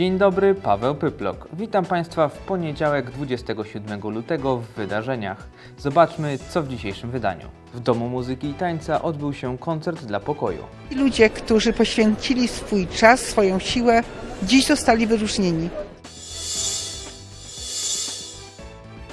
Dzień dobry, Paweł Pyplok. Witam Państwa w poniedziałek 27 lutego w wydarzeniach. Zobaczmy, co w dzisiejszym wydaniu. W Domu Muzyki i Tańca odbył się koncert dla pokoju. Ludzie, którzy poświęcili swój czas, swoją siłę, dziś zostali wyróżnieni.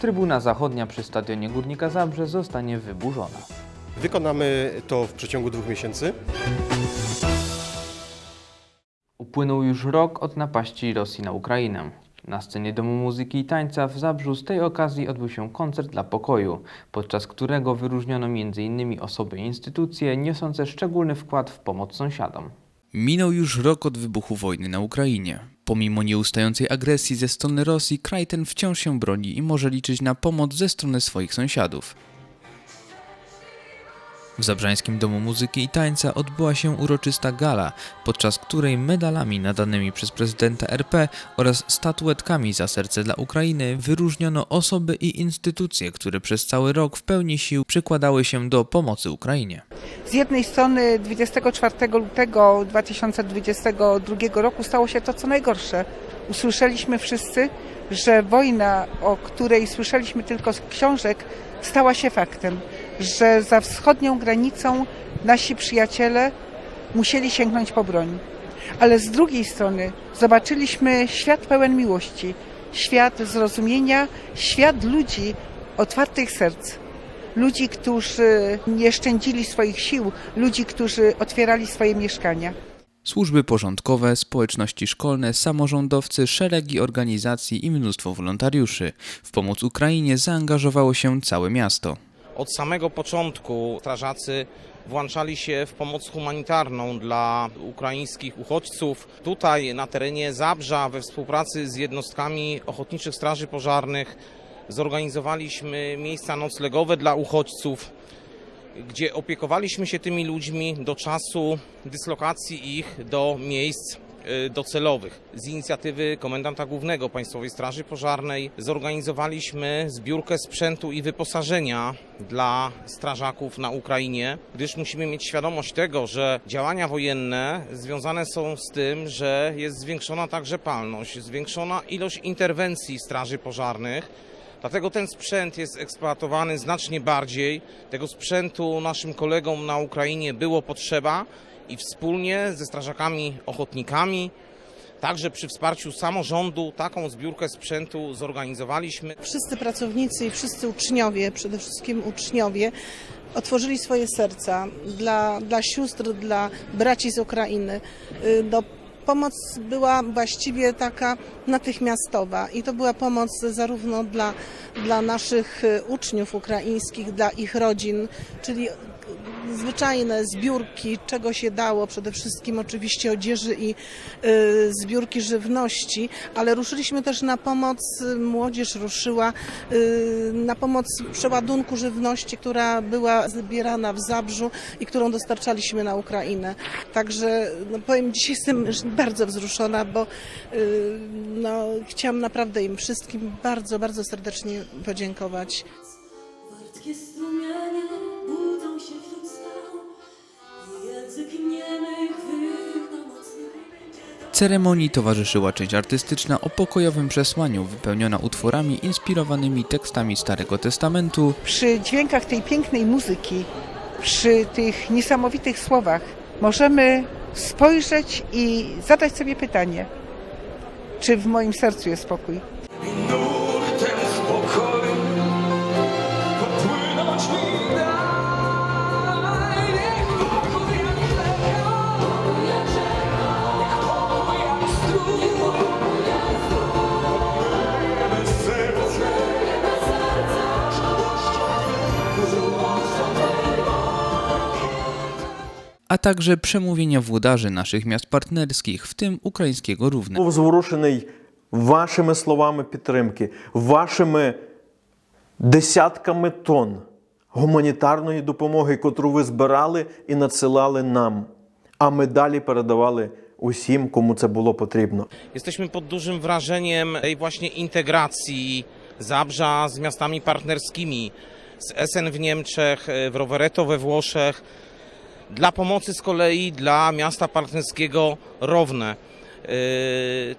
Trybuna zachodnia przy stadionie Górnika Zabrze zostanie wyburzona. Wykonamy to w przeciągu dwóch miesięcy. Upłynął już rok od napaści Rosji na Ukrainę. Na scenie Domu Muzyki i Tańca w Zabrzu z tej okazji odbył się koncert dla pokoju, podczas którego wyróżniono m.in. osoby i instytucje niosące szczególny wkład w pomoc sąsiadom. Minął już rok od wybuchu wojny na Ukrainie. Pomimo nieustającej agresji ze strony Rosji, kraj ten wciąż się broni i może liczyć na pomoc ze strony swoich sąsiadów. W Zabrzańskim Domu Muzyki i Tańca odbyła się uroczysta gala, podczas której medalami nadanymi przez prezydenta RP oraz statuetkami za serce dla Ukrainy wyróżniono osoby i instytucje, które przez cały rok w pełni sił przykładały się do pomocy Ukrainie. Z jednej strony 24 lutego 2022 roku stało się to, co najgorsze. Usłyszeliśmy wszyscy, że wojna, o której słyszeliśmy tylko z książek, stała się faktem, że za wschodnią granicą nasi przyjaciele musieli sięgnąć po broń. Ale z drugiej strony zobaczyliśmy świat pełen miłości, świat zrozumienia, świat ludzi otwartych serc. Ludzi, którzy nie szczędzili swoich sił, ludzi, którzy otwierali swoje mieszkania. Służby porządkowe, społeczności szkolne, samorządowcy, szeregi organizacji i mnóstwo wolontariuszy. W pomoc Ukrainie zaangażowało się całe miasto. Od samego początku strażacy włączali się w pomoc humanitarną dla ukraińskich uchodźców. Tutaj na terenie Zabrza we współpracy z jednostkami Ochotniczych Straży Pożarnych zorganizowaliśmy miejsca noclegowe dla uchodźców, gdzie opiekowaliśmy się tymi ludźmi do czasu dyslokacji ich do miejsc docelowych. Z inicjatywy Komendanta Głównego Państwowej Straży Pożarnej zorganizowaliśmy zbiórkę sprzętu i wyposażenia dla strażaków na Ukrainie, gdyż musimy mieć świadomość tego, że działania wojenne związane są z tym, że jest zwiększona także palność, zwiększona ilość interwencji straży pożarnych. Dlatego ten sprzęt jest eksploatowany znacznie bardziej. Tego sprzętu naszym kolegom na Ukrainie było potrzeba i wspólnie ze strażakami ochotnikami, także przy wsparciu samorządu, taką zbiórkę sprzętu zorganizowaliśmy. wszyscy pracownicy i wszyscy uczniowie, przede wszystkim uczniowie, otworzyli swoje serca dla, dla sióstr, dla braci z Ukrainy. Y, No, pomoc była właściwie taka natychmiastowa i to była pomoc zarówno dla, dla naszych y, uczniów ukraińskich, dla ich rodzin, czyli zwyczajne zbiórki, czego się dało, przede wszystkim oczywiście odzieży i y, zbiórki żywności, ale ruszyliśmy też na pomoc, młodzież ruszyła y, na pomoc przeładunku żywności, która była zbierana w Zabrzu i którą dostarczaliśmy na Ukrainę. Także no, powiem, dzisiaj jestem bardzo wzruszona, bo y, no, chciałam naprawdę im wszystkim bardzo, bardzo serdecznie podziękować. Wartkie strumienie Ceremonii towarzyszyła część artystyczna o pokojowym przesłaniu, wypełniona utworami inspirowanymi tekstami Starego Testamentu, Przy dźwiękach tej pięknej muzyki, przy tych niesamowitych słowach, możemy spojrzeć i zadać sobie pytanie, czy w moim sercu jest spokój. także przemówienia włodarzy naszych miast partnerskich, w tym ukraińskiego Równe. був зворушений вашими словами підтримки, вашими десятками тонн гуманітарної допомоги, котру ви збирали і надсилали нам. А ми далі передавали усім, кому це було потрібно. Jesteśmy pod dużym wrażeniem tej właśnie integracji Zabrza z miastami partnerskimi, z Essen w Niemczech, w Rovereto we Włoszech, dla pomocy z kolei dla miasta partnerskiego Rowne.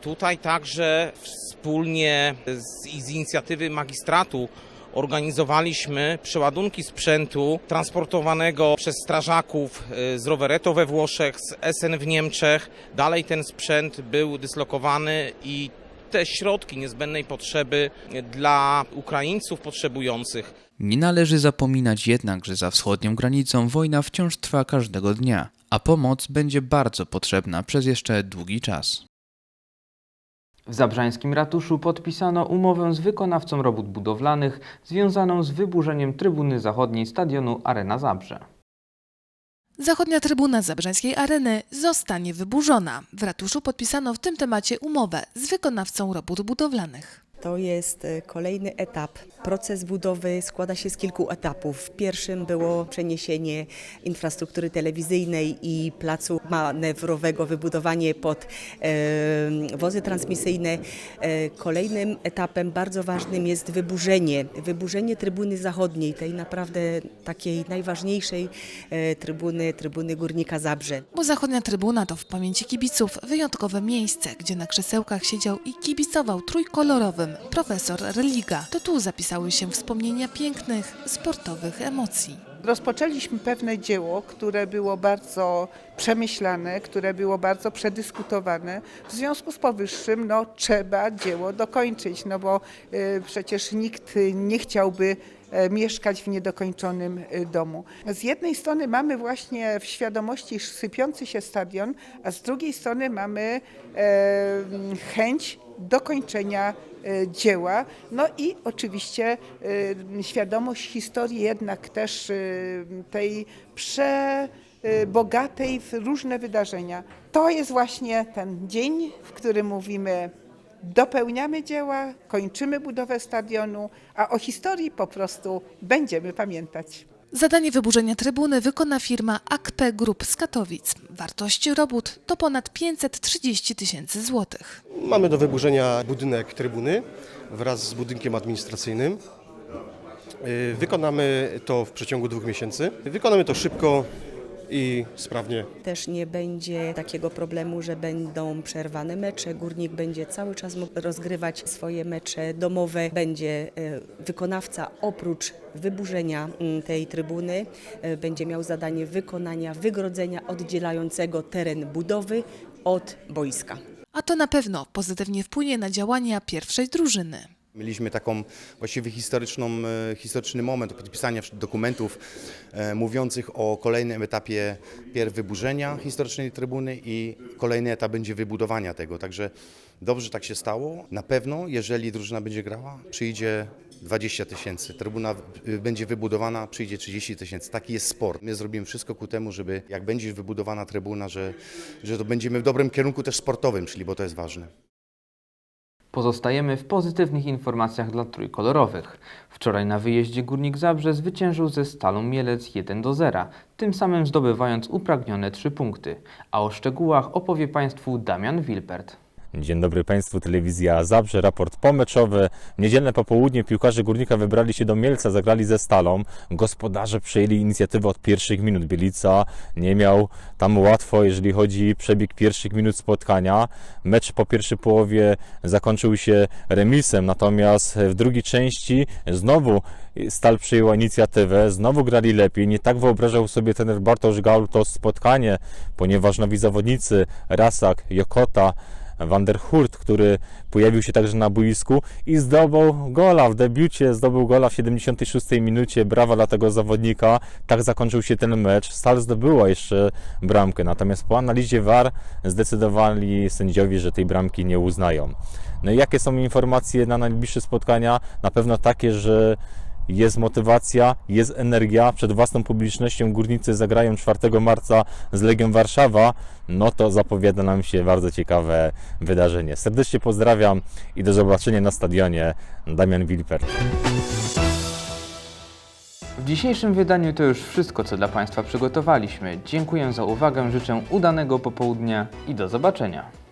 Tutaj także wspólnie z, z inicjatywy magistratu organizowaliśmy przeładunki sprzętu transportowanego przez strażaków y, z Rovereto we Włoszech, z SN w Niemczech. Dalej ten sprzęt był dyslokowany i te środki niezbędnej potrzeby dla Ukraińców potrzebujących Nie należy zapominać jednak, że za wschodnią granicą wojna wciąż trwa każdego dnia, a pomoc będzie bardzo potrzebna przez jeszcze długi czas. W Zabrzańskim ratuszu podpisano umowę z wykonawcą robót budowlanych związaną z wyburzeniem trybuny zachodniej stadionu Arena Zabrze. Zachodnia trybuna Zabrzańskiej Areny zostanie wyburzona. W ratuszu podpisano w tym temacie umowę z wykonawcą robót budowlanych. To jest e, kolejny etap. Proces budowy składa się z kilku etapów. W pierwszym było przeniesienie infrastruktury telewizyjnej i placu manewrowego, wybudowanie pod wozy transmisyjne. E, kolejnym etapem bardzo ważnym jest wyburzenie, wyburzenie trybuny zachodniej, tej naprawdę takiej najważniejszej e, trybuny, trybuny Górnika Zabrze. Bo zachodnia trybuna to w pamięci kibiców wyjątkowe miejsce, gdzie na krzesełkach siedział i kibicował trójkolorowym profesor Religa. To tu zapisały się wspomnienia pięknych, sportowych emocji. Rozpoczęliśmy pewne dzieło, które było bardzo przemyślane, które było bardzo przedyskutowane. W związku z powyższym no, trzeba dzieło dokończyć, no bo y, przecież nikt nie chciałby mieszkać w niedokończonym y, domu. Z jednej strony mamy właśnie w świadomości sypiący się stadion, a z drugiej strony mamy e, chęć dokończenia e, dzieła. No i oczywiście e, świadomość historii jednak też e, tej przebogatej w różne wydarzenia. To jest właśnie ten dzień, w którym mówimy dopełniamy dzieła, kończymy budowę stadionu, a o historii po prostu będziemy pamiętać. Zadanie wyburzenia trybuny wykona firma AKP Group z Katowic. Wartość robót to ponad 530 tysięcy złotych. Mamy do wyburzenia budynek trybuny wraz z budynkiem administracyjnym. Y, Wykonamy to w przeciągu dwóch miesięcy. Wykonamy to szybko i sprawnie. Też nie będzie takiego problemu, że będą przerwane mecze. Górnik będzie cały czas mógł rozgrywać swoje mecze domowe. Będzie e, wykonawca oprócz wyburzenia mm, tej trybuny e, będzie miał zadanie wykonania wygrodzenia oddzielającego teren budowy od boiska. A to na pewno pozytywnie wpłynie na działania pierwszej drużyny. Mieliśmy taką właściwie historyczną, e, historyczny moment podpisania dokumentów e, mówiących o kolejnym etapie pierw wyburzenia historycznej trybuny i kolejny etap będzie wybudowania tego. Także dobrze tak się stało. Na pewno, jeżeli drużyna będzie grała, przyjdzie 20 tysięcy. Trybuna y, będzie wybudowana, przyjdzie 30 tysięcy. Taki jest sport. My zrobimy wszystko ku temu, żeby jak będzie wybudowana trybuna, że, że to będziemy w dobrym kierunku też sportowym, czyli bo to jest ważne. Pozostajemy w pozytywnych informacjach dla trójkolorowych. Wczoraj na wyjeździe Górnik Zabrze zwyciężył ze Stalą Mielec 1 do 0, tym samym zdobywając upragnione 3 punkty. A o szczegółach opowie Państwu Damian Wilpert. Dzień dobry Państwu, telewizja Zabrze, raport pomeczowy. W niedzielne popołudnie piłkarze Górnika wybrali się do Mielca, zagrali ze Stalą. Gospodarze przejęli inicjatywę od pierwszych minut. Bielica nie miał tam łatwo, jeżeli chodzi o przebieg pierwszych minut spotkania. Mecz po pierwszej połowie zakończył się remisem, natomiast w drugiej części znowu Stal przejęła inicjatywę, znowu grali lepiej. Nie tak wyobrażał sobie trener Bartosz Gaul to spotkanie, ponieważ nowi zawodnicy Rasak, Jokota, Van der Hurt, który pojawił się także na boisku i zdobył gola w debiucie, zdobył gola w 76 minucie. Brawa dla tego zawodnika. Tak zakończył się ten mecz. Stal zdobyła jeszcze bramkę, natomiast po analizie VAR zdecydowali sędziowie, że tej bramki nie uznają. No i jakie są informacje na najbliższe spotkania? Na pewno takie, że jest motywacja, jest energia. Przed własną publicznością górnicy zagrają 4 marca z Legią Warszawa. No to zapowiada nam się bardzo ciekawe wydarzenie. Serdecznie pozdrawiam i do zobaczenia na stadionie. Damian Wilpert. W dzisiejszym wydaniu to już wszystko, co dla Państwa przygotowaliśmy. Dziękuję za uwagę, życzę udanego popołudnia i do zobaczenia.